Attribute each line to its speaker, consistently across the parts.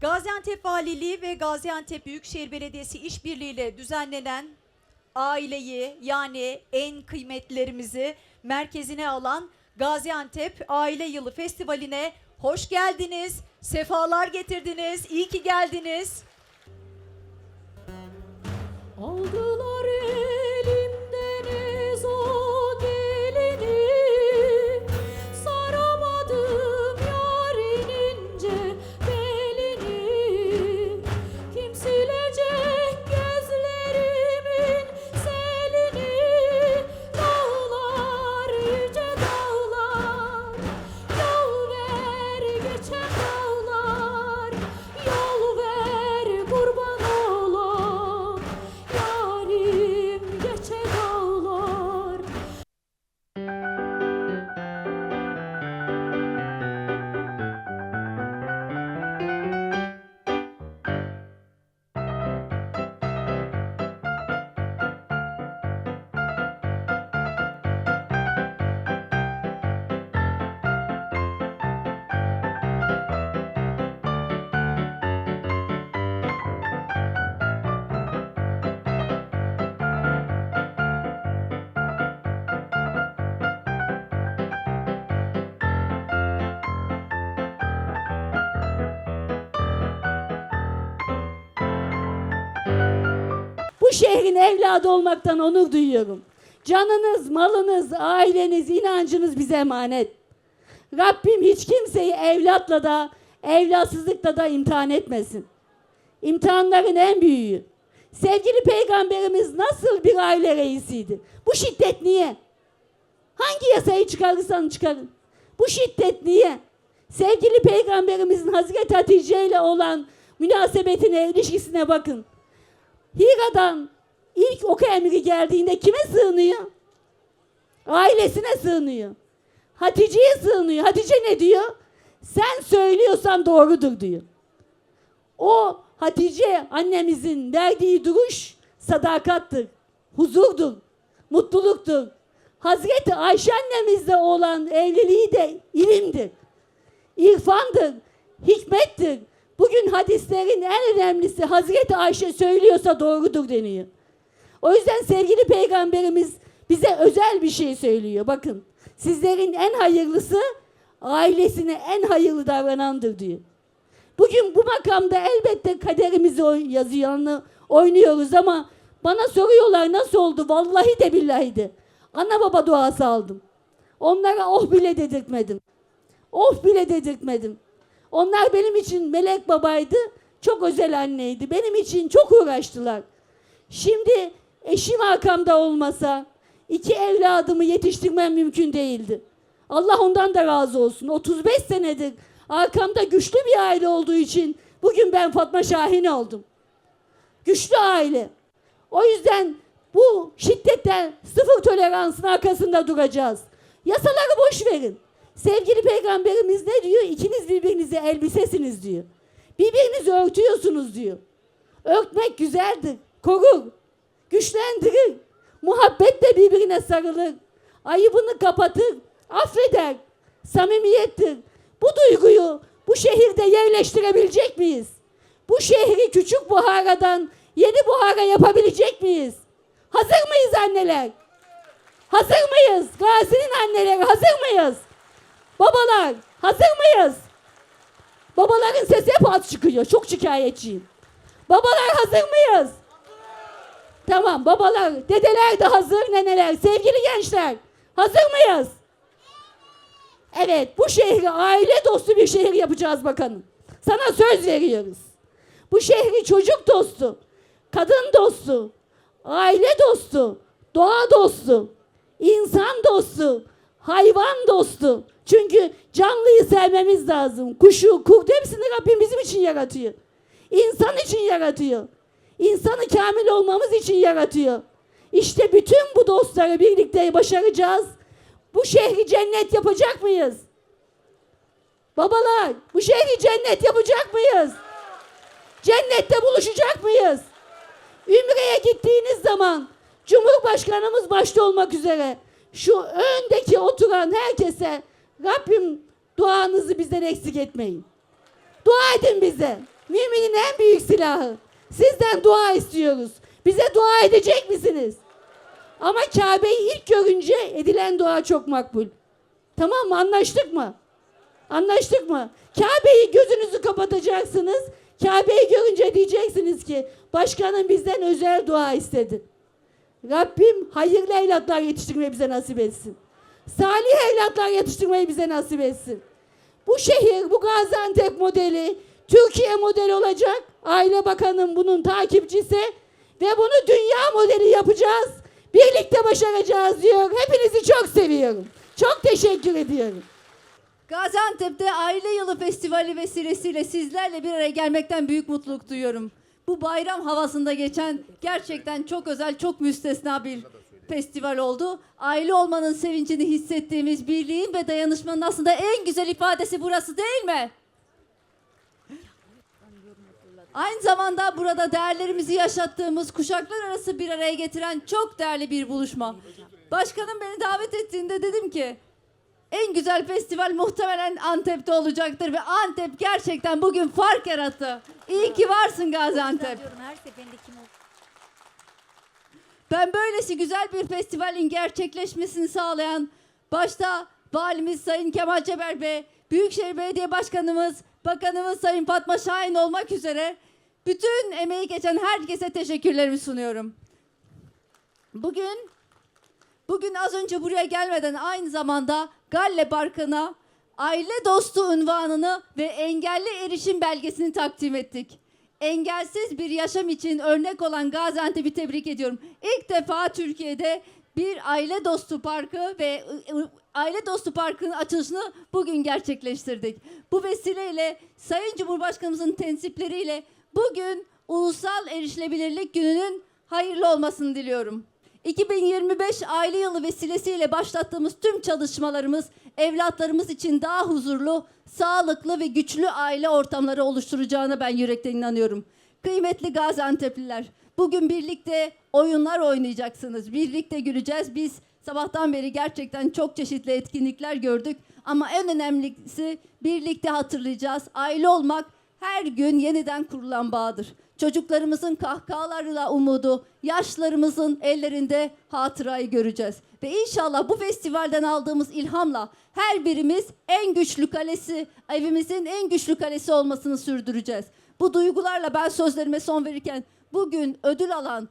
Speaker 1: Gaziantep Valiliği ve Gaziantep Büyükşehir Belediyesi işbirliğiyle düzenlenen aileyi yani en kıymetlerimizi merkezine alan Gaziantep Aile Yılı Festivali'ne hoş geldiniz, sefalar getirdiniz, iyi ki geldiniz.
Speaker 2: Aldılar
Speaker 3: Bu şehrin evladı olmaktan onur duyuyorum. Canınız, malınız, aileniz, inancınız bize emanet. Rabbim hiç kimseyi evlatla da, evlatsızlıkla da imtihan etmesin. İmtihanların en büyüğü. Sevgili peygamberimiz nasıl bir aile reisiydi? Bu şiddet niye? Hangi yasayı çıkarırsan çıkarın. Bu şiddet niye? Sevgili peygamberimizin Hazreti Hatice ile olan münasebetine, ilişkisine bakın. Hira'dan ilk oku emri geldiğinde kime sığınıyor? Ailesine sığınıyor. Hatice'ye sığınıyor. Hatice ne diyor? Sen söylüyorsan doğrudur diyor. O Hatice annemizin verdiği duruş sadakattır, huzurdur, mutluluktur. Hazreti Ayşe annemizle olan evliliği de ilimdir, irfandır, hikmettir. Bugün hadislerin en önemlisi Hazreti Ayşe söylüyorsa doğrudur deniyor. O yüzden sevgili peygamberimiz bize özel bir şey söylüyor. Bakın sizlerin en hayırlısı ailesine en hayırlı davranandır diyor. Bugün bu makamda elbette kaderimizi yazıyanı oynuyoruz ama bana soruyorlar nasıl oldu? Vallahi de billahi de. Ana baba duası aldım. Onlara oh bile dedirtmedim. Of bile dedirtmedim. Onlar benim için melek babaydı. Çok özel anneydi. Benim için çok uğraştılar. Şimdi eşim arkamda olmasa iki evladımı yetiştirmem mümkün değildi. Allah ondan da razı olsun. 35 senedir arkamda güçlü bir aile olduğu için bugün ben Fatma Şahin oldum. Güçlü aile. O yüzden bu şiddetten sıfır toleransın arkasında duracağız. Yasaları boş verin. Sevgili peygamberimiz ne diyor? İkiniz birbirinize elbisesiniz diyor. Birbirinizi örtüyorsunuz diyor. Örtmek güzeldir, korur, güçlendirir. Muhabbetle birbirine sarılır. Ayıbını kapatır, affeder. Samimiyettir. Bu duyguyu bu şehirde yerleştirebilecek miyiz? Bu şehri küçük Buhara'dan yeni Buhara yapabilecek miyiz? Hazır mıyız anneler? Hazır mıyız? Gazi'nin anneleri hazır mıyız? Babalar hazır mıyız? Babaların sesi hep az çıkıyor. Çok şikayetçiyim. Babalar hazır mıyız? Tamam babalar, dedeler de hazır, neneler, sevgili gençler. Hazır mıyız? Evet bu şehri aile dostu bir şehir yapacağız bakalım. Sana söz veriyoruz. Bu şehri çocuk dostu, kadın dostu, aile dostu, doğa dostu, insan dostu, hayvan dostu. Çünkü canlıyı sevmemiz lazım. Kuşu, kurt hepsini Rabbim bizim için yaratıyor. İnsan için yaratıyor. İnsanı kamil olmamız için yaratıyor. İşte bütün bu dostları birlikte başaracağız. Bu şehri cennet yapacak mıyız? Babalar, bu şehri cennet yapacak mıyız? Cennette buluşacak mıyız? Ümre'ye gittiğiniz zaman Cumhurbaşkanımız başta olmak üzere şu öndeki oturan herkese Rabbim duanızı bizden eksik etmeyin. Dua edin bize. Müminin en büyük silahı. Sizden dua istiyoruz. Bize dua edecek misiniz? Ama Kabe'yi ilk görünce edilen dua çok makbul. Tamam mı? Anlaştık mı? Anlaştık mı? Kabe'yi gözünüzü kapatacaksınız. Kabe'yi görünce diyeceksiniz ki başkanım bizden özel dua istedi. Rabbim hayırlı evlatlar yetiştirmeyi bize nasip etsin. Salih evlatlar yetiştirmeyi bize nasip etsin. Bu şehir, bu Gaziantep modeli Türkiye modeli olacak. Aile Bakanım bunun takipçisi ve bunu dünya modeli yapacağız. Birlikte başaracağız diyor. Hepinizi çok seviyorum. Çok teşekkür ediyorum.
Speaker 2: Gaziantep'te Aile Yılı Festivali vesilesiyle sizlerle bir araya gelmekten büyük mutluluk duyuyorum. Bu bayram havasında geçen gerçekten çok özel, çok müstesna bir festival oldu. Aile olmanın sevincini hissettiğimiz birliğin ve dayanışmanın aslında en güzel ifadesi burası değil mi? Aynı zamanda burada değerlerimizi yaşattığımız kuşaklar arası bir araya getiren çok değerli bir buluşma. Başkanım beni davet ettiğinde dedim ki en güzel festival muhtemelen Antep'te olacaktır ve Antep gerçekten bugün fark yarattı. İyi ki varsın Gaziantep.
Speaker 1: Her seferinde kim
Speaker 2: Ben böylesi güzel bir festivalin gerçekleşmesini sağlayan başta Valimiz Sayın Kemal Ceber ve Büyükşehir Belediye Başkanımız, Bakanımız Sayın Fatma Şahin olmak üzere bütün emeği geçen herkese teşekkürlerimi sunuyorum. Bugün Bugün az önce buraya gelmeden aynı zamanda Galle Parkı'na aile dostu unvanını ve engelli erişim belgesini takdim ettik. Engelsiz bir yaşam için örnek olan Gaziantep'i tebrik ediyorum. İlk defa Türkiye'de bir aile dostu parkı ve aile dostu parkının açılışını bugün gerçekleştirdik. Bu vesileyle Sayın Cumhurbaşkanımızın tensipleriyle bugün Ulusal Erişilebilirlik Günü'nün hayırlı olmasını diliyorum. 2025 aile yılı vesilesiyle başlattığımız tüm çalışmalarımız evlatlarımız için daha huzurlu, sağlıklı ve güçlü aile ortamları oluşturacağına ben yürekten inanıyorum. Kıymetli Gaziantep'liler, bugün birlikte oyunlar oynayacaksınız. Birlikte güleceğiz. Biz sabahtan beri gerçekten çok çeşitli etkinlikler gördük. Ama en önemlisi birlikte hatırlayacağız. Aile olmak her gün yeniden kurulan bağdır. Çocuklarımızın kahkahalarıyla umudu, yaşlarımızın ellerinde hatırayı göreceğiz. Ve inşallah bu festivalden aldığımız ilhamla her birimiz en güçlü kalesi, evimizin en güçlü kalesi olmasını sürdüreceğiz. Bu duygularla ben sözlerime son verirken bugün ödül alan,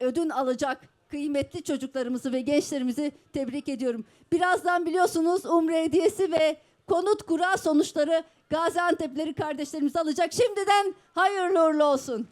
Speaker 2: ödül alacak kıymetli çocuklarımızı ve gençlerimizi tebrik ediyorum. Birazdan biliyorsunuz Umre hediyesi ve konut kura sonuçları Gaziantep'leri kardeşlerimiz alacak. Şimdiden hayırlı uğurlu olsun.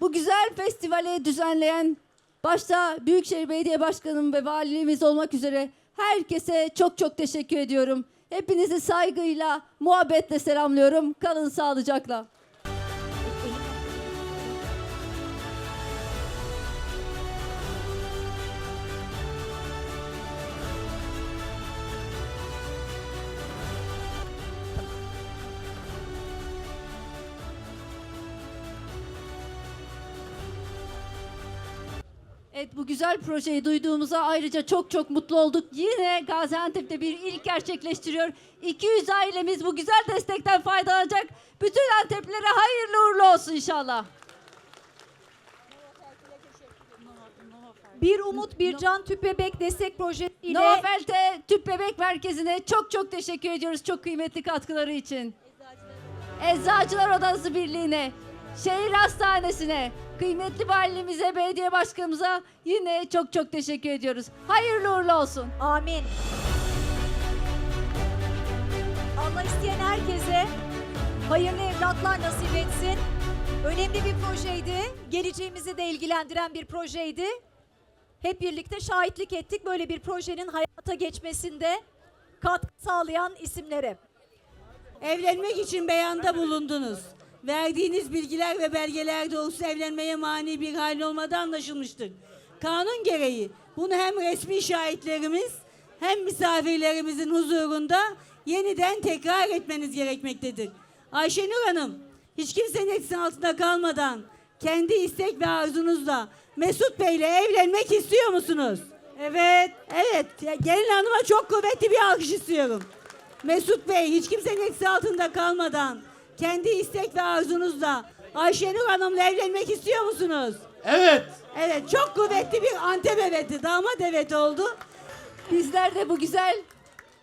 Speaker 2: Bu güzel festivali düzenleyen başta Büyükşehir Belediye Başkanım ve valiliğimiz olmak üzere herkese çok çok teşekkür ediyorum. Hepinizi saygıyla, muhabbetle selamlıyorum. Kalın sağlıcakla. Evet bu güzel projeyi duyduğumuza ayrıca çok çok mutlu olduk. Yine Gaziantep'te bir ilk gerçekleştiriyor. 200 ailemiz bu güzel destekten faydalanacak. Bütün Anteplilere hayırlı uğurlu olsun inşallah.
Speaker 1: Bir Umut Bir Can Tüp Bebek Destek Projesi ile
Speaker 2: Novel'te Tüp Bebek Merkezi'ne çok çok teşekkür ediyoruz çok kıymetli katkıları için. Eczacılar Odası Birliği'ne, şehir hastanesine, kıymetli valimize, belediye başkanımıza yine çok çok teşekkür ediyoruz. Hayırlı uğurlu olsun.
Speaker 1: Amin. Allah isteyen herkese hayırlı evlatlar nasip etsin. Önemli bir projeydi. Geleceğimizi de ilgilendiren bir projeydi. Hep birlikte şahitlik ettik böyle bir projenin hayata geçmesinde katkı sağlayan isimlere.
Speaker 4: Evlenmek için beyanda bulundunuz. Verdiğiniz bilgiler ve belgeler doğrusu evlenmeye mani bir hal olmadığı anlaşılmıştır. Kanun gereği bunu hem resmi şahitlerimiz hem misafirlerimizin huzurunda yeniden tekrar etmeniz gerekmektedir. Ayşenur Hanım, hiç kimsenin etkisi altında kalmadan kendi istek ve arzunuzla Mesut Bey'le evlenmek istiyor musunuz? Evet. Evet. Gelin hanıma çok kuvvetli bir alkış istiyorum. Mesut Bey hiç kimsenin etkisi altında kalmadan
Speaker 3: kendi istek ve arzunuzla Ayşenur Hanım'la evlenmek istiyor musunuz?
Speaker 5: Evet.
Speaker 3: Evet çok kuvvetli bir Antep eveti, damat evet oldu.
Speaker 2: Bizler de bu güzel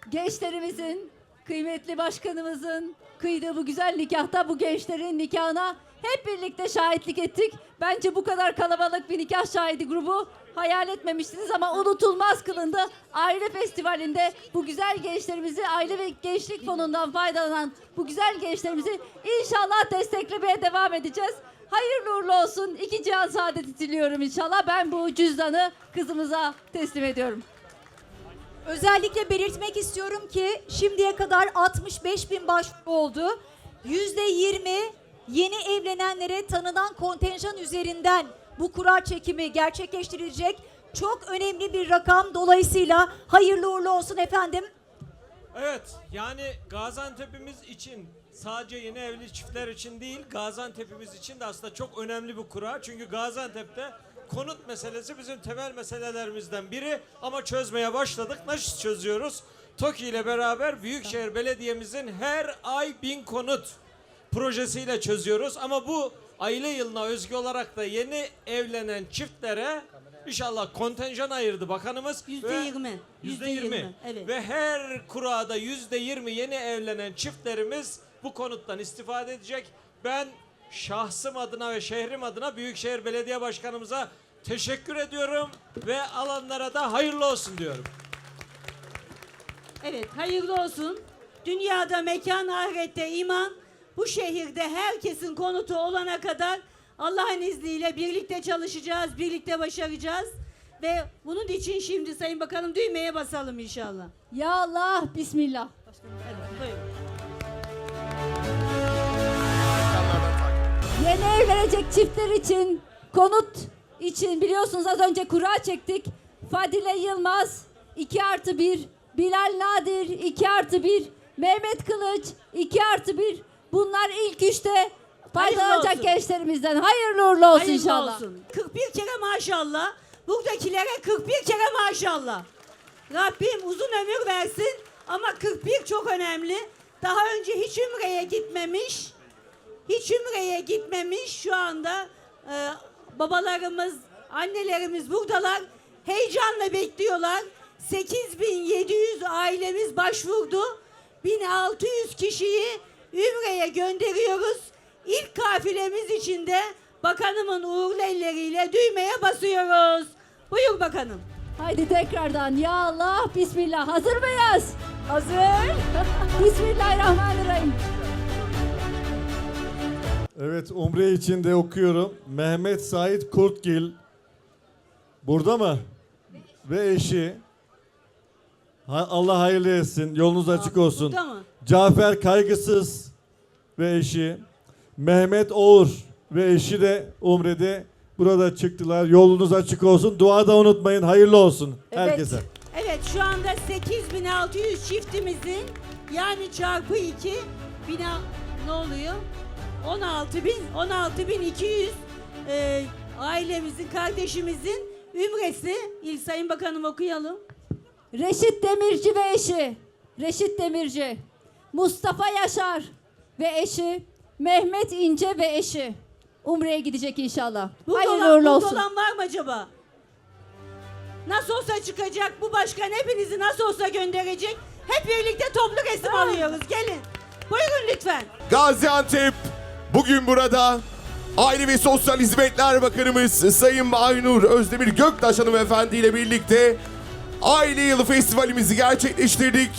Speaker 2: gençlerimizin, kıymetli başkanımızın kıydığı bu güzel nikahta bu gençlerin nikahına hep birlikte şahitlik ettik. Bence bu kadar kalabalık bir nikah şahidi grubu hayal etmemiştiniz ama unutulmaz kılındı. Aile Festivali'nde bu güzel gençlerimizi aile ve gençlik fonundan faydalanan bu güzel gençlerimizi inşallah desteklemeye devam edeceğiz. Hayırlı uğurlu olsun. İki cihan saadeti diliyorum inşallah. Ben bu cüzdanı kızımıza teslim ediyorum.
Speaker 1: Özellikle belirtmek istiyorum ki şimdiye kadar 65 bin başvuru oldu. %20 yeni evlenenlere tanınan kontenjan üzerinden bu kura çekimi gerçekleştirilecek. Çok önemli bir rakam. Dolayısıyla hayırlı uğurlu olsun efendim.
Speaker 6: Evet yani Gaziantep'imiz için sadece yeni evli çiftler için değil Gaziantep'imiz için de aslında çok önemli bir kura. Çünkü Gaziantep'te konut meselesi bizim temel meselelerimizden biri ama çözmeye başladık. Nasıl çözüyoruz? TOKİ ile beraber Büyükşehir Belediye'mizin her ay bin konut projesiyle çözüyoruz. Ama bu aile yılına özgü olarak da yeni evlenen çiftlere inşallah kontenjan ayırdı bakanımız.
Speaker 3: Yüzde yirmi.
Speaker 6: Yüzde yirmi.
Speaker 3: yirmi, evet.
Speaker 6: Ve her kurada yüzde yirmi yeni evlenen çiftlerimiz bu konuttan istifade edecek. Ben şahsım adına ve şehrim adına Büyükşehir Belediye Başkanımıza teşekkür ediyorum ve alanlara da hayırlı olsun diyorum.
Speaker 3: Evet hayırlı olsun. Dünyada mekan ahirette iman. Bu şehirde herkesin konutu olana kadar Allah'ın izniyle birlikte çalışacağız, birlikte başaracağız. Ve bunun için şimdi Sayın Bakanım düğmeye basalım inşallah.
Speaker 2: Ya Allah, Bismillah.
Speaker 3: Hadi
Speaker 2: Yeni evlenecek çiftler için, konut için biliyorsunuz az önce kura çektik. Fadile Yılmaz 2 artı 1, Bilal Nadir 2 artı 1, Mehmet Kılıç 2 artı 1. Bunlar ilk üçte faydalanacak gençlerimizden. Hayırlı uğurlu olsun
Speaker 3: Hayırlı
Speaker 2: inşallah.
Speaker 3: olsun. 41 kere maşallah. Buradakilere 41 kere maşallah. Rabbim uzun ömür versin ama 41 çok önemli. Daha önce hiç ümreye gitmemiş. Hiç ümreye gitmemiş şu anda e, babalarımız, annelerimiz buradalar. Heyecanla bekliyorlar. 8700 ailemiz başvurdu. 1600 kişiyi Ümre'ye gönderiyoruz. İlk kafilemiz için de bakanımın uğurlu elleriyle düğmeye basıyoruz. Buyur bakanım.
Speaker 2: Haydi tekrardan ya Allah, Bismillah. Hazır mıyız?
Speaker 1: Hazır.
Speaker 2: Bismillahirrahmanirrahim.
Speaker 5: Evet Umre için de okuyorum. Mehmet Sait Kurtgil. Burada mı? Ve eşi. Ha- Allah hayırlı etsin. Yolunuz açık olsun.
Speaker 3: Burada mı?
Speaker 5: Cafer Kaygısız ve eşi. Mehmet Oğur ve eşi de Umre'de burada çıktılar. Yolunuz açık olsun. Dua da unutmayın. Hayırlı olsun
Speaker 1: Evet.
Speaker 5: herkese.
Speaker 3: Evet şu anda 8600 çiftimizin yani çarpı 2 bina ne oluyor? 16000 16200 e, ailemizin kardeşimizin ümresi İl Sayın Bakanım okuyalım.
Speaker 2: Reşit Demirci ve eşi. Reşit Demirci. Mustafa Yaşar ve eşi. Mehmet İnce ve eşi. Umre'ye gidecek inşallah.
Speaker 3: Burada
Speaker 2: Hayırlı
Speaker 3: olan,
Speaker 2: uğurlu olsun.
Speaker 3: olan var mı acaba? Nasıl olsa çıkacak bu başkan hepinizi nasıl olsa gönderecek. Hep birlikte toplu resim alıyoruz. Gelin. Buyurun lütfen.
Speaker 7: Gaziantep bugün burada Aile ve Sosyal Hizmetler Bakanımız Sayın Aynur Özdemir Göktaş hanımefendi ile birlikte Aile Yılı Festivalimizi gerçekleştirdik.